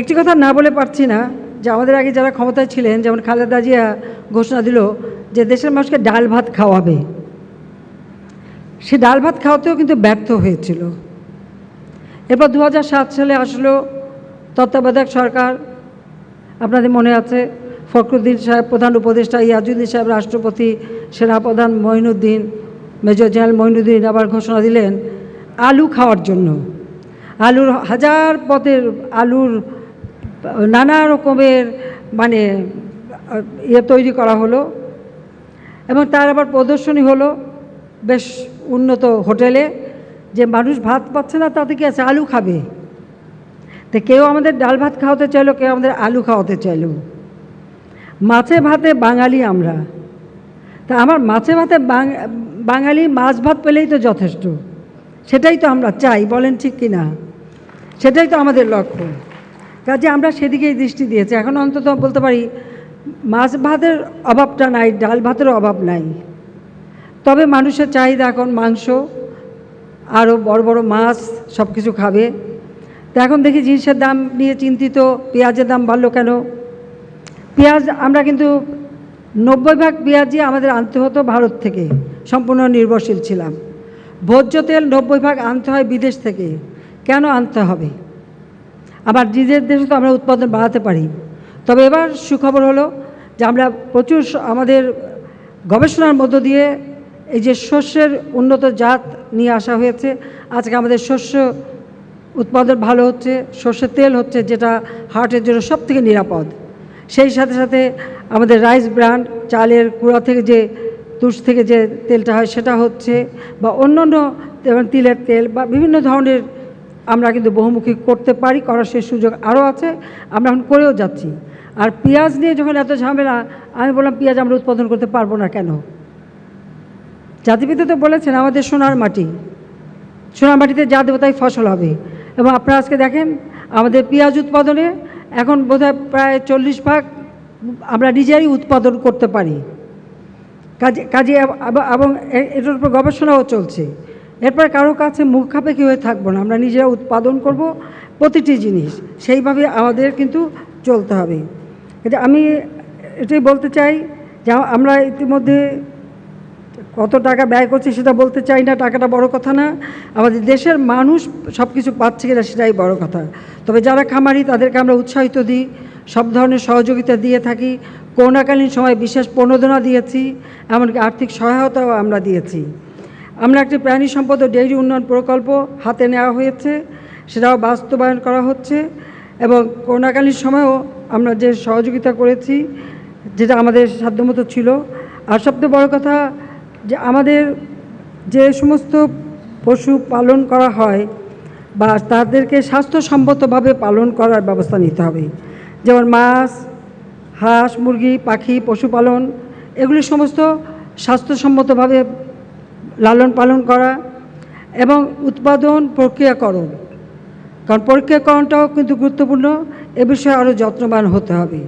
একটি কথা না বলে পারছি না যে আমাদের আগে যারা ক্ষমতায় ছিলেন, যেমন খালেদা জিয়া ঘোষণা দিল যে দেশের মানুষকে ডাল ভাত খাওয়াবে। সে ডাল ভাত খাওয়াতেও কিন্তু ব্যর্থ হয়েছিল। এরপর দু হাজার সাত সালে আসলো তত্ত্বাবধায়ক সরকার। আপনাদের মনে আছে, ফখরুদ্দিন সাহেব প্রধান উপদেষ্টা, ইয়াজুদ্দিন সাহেব রাষ্ট্রপতি, সেনাপ্রধান মঈনুদ্দিন, মেজর জেনারেল মঈনুদ্দিন আবার ঘোষণা দিলেন, আলু খাওয়ার জন্য। আলুর, হাজার পথের আলুর নানা রকমের মানে ইয়ে তৈরি করা হলো। এবং তার আবার প্রদর্শনী হলো বেশ উন্নত হোটেলে, যে মানুষ ভাত পাচ্ছে না, তাতে কি আছে? আলু খাবে। তো কেউ আমাদের ডাল ভাত খাওয়াতে চাইলো, কেউ আমাদের আলু খাওয়াতে চাইলো। মাছে ভাতে বাঙালি আমরা। তা আমার মাছে ভাতে বাঙালি মাছ ভাত পেলেই তো যথেষ্ট। সেটাই তো আমরা চাই, বলেন ঠিক কি না সেটাই তো আমাদের লক্ষ্য। কাজে আমরা সেদিকেই দৃষ্টি দিয়েছি। এখন অন্তত বলতে পারি, মাছ ভাতের অভাবটা নাই, ডাল ভাতের অভাব নাই। তবে মানুষের চাহিদা এখন মাংস, আরও বড় বড় মাছ সব কিছু খাবে। তো এখন দেখি জিনিসের দাম নিয়ে চিন্তিত, পেঁয়াজের দাম বাড়লো কেন? পেঁয়াজ আমরা কিন্তু নব্বই ভাগ পেঁয়াজই আমাদের আনতে হতো ভারত থেকে, সম্পূর্ণ নির্ভরশীল ছিলাম। ভোজ্য তেল নব্বই ভাগ আনতে হয় বিদেশ থেকে, কেন আনতে হবে? আবার নিজের দেশে তো আমরা উৎপাদন বাড়াতে পারি। তবে এবার সুখবর হলো যে আমরা প্রচুর আমাদের গবেষণার মধ্য দিয়ে এই যে শস্যের উন্নত জাত নিয়ে আসা হয়েছে, আজকে আমাদের শস্য উৎপাদন ভালো হচ্ছে সর্ষের তেল হচ্ছে যেটা হার্টের জন্য সব থেকে নিরাপদ। সেই সাথে সাথে আমাদের রাইস ব্র্যান্ড চালের কুড়া থেকে যে তুষ থেকে যে তেলটা হয় সেটা হচ্ছে বা অন্যান্য যেমন তিলের তেল বা বিভিন্ন ধরনের আমরা কিন্তু বহুমুখী করতে পারি, করার সেই সুযোগ আরও আছে, আমরা এখন করেও যাচ্ছি। আর পেঁয়াজ নিয়ে যখন এত ঝামেলা, আমি বললাম, পেঁয়াজ আমরা উৎপাদন করতে পারব না কেন? জাতিপিতা তো বলেছেন, আমাদের সোনার মাটি। সোনার মাটিতে যা দেবো তাই ফসল হবে। এবং আপনারা আজকে দেখেন, আমাদের পেঁয়াজ উৎপাদনে এখন বোধহয় প্রায় চল্লিশ ভাগ আমরা নিজেরাই উৎপাদন করতে পারি। কাজে কাজে এবং এটার উপর গবেষণাও চলছে। এরপরে কারও কাছে মুখ খাপেকি হয়ে থাকব না। আমরা নিজেরা উৎপাদন করব প্রতিটি জিনিস। সেইভাবে আমাদের কিন্তু চলতে হবে। এটা আমি এটাই বলতে চাই যে আমরা ইতিমধ্যে কত টাকা ব্যয় করছি সেটা বলতে চাই না, টাকাটা বড় কথা না। আমাদের দেশের মানুষ সব কিছু পাচ্ছে কিনা সেটাই বড় কথা। তবে যারা খামারি, তাদেরকে আমরা উৎসাহিত দিই, সব ধরনের সহযোগিতা দিয়ে থাকি। করোনাকালীন সময় বিশেষ প্রণোদনা দিয়েছি, এমনকি আর্থিক সহায়তাও আমরা দিয়েছি। আমরা একটি প্রাণী সম্পদ ও ডেইরি উন্নয়ন প্রকল্প হাতে নেওয়া হয়েছে, সেটাও বাস্তবায়ন করা হচ্ছে এবং করোনাকালীন সময়েও আমরা যে সহযোগিতা করেছি, যেটা আমাদের সাধ্যমতো ছিল। আর সবচেয়ে বড় কথা যে আমাদের যে সমস্ত পশু পালন করা হয় বা তাদেরকে স্বাস্থ্যসম্মতভাবে পালন করার ব্যবস্থা নিতে হবে। যেমন মাছ, হাঁস, মুরগি, পাখি, পশুপালন, এগুলি সমস্ত স্বাস্থ্যসম্মতভাবে লালন পালন করা এবং উৎপাদন প্রক্রিয়াকরণ। কারণ প্রক্রিয়াকরণটাও কিন্তু গুরুত্বপূর্ণ, এ বিষয়ে আরও যত্নবান হতে হবে।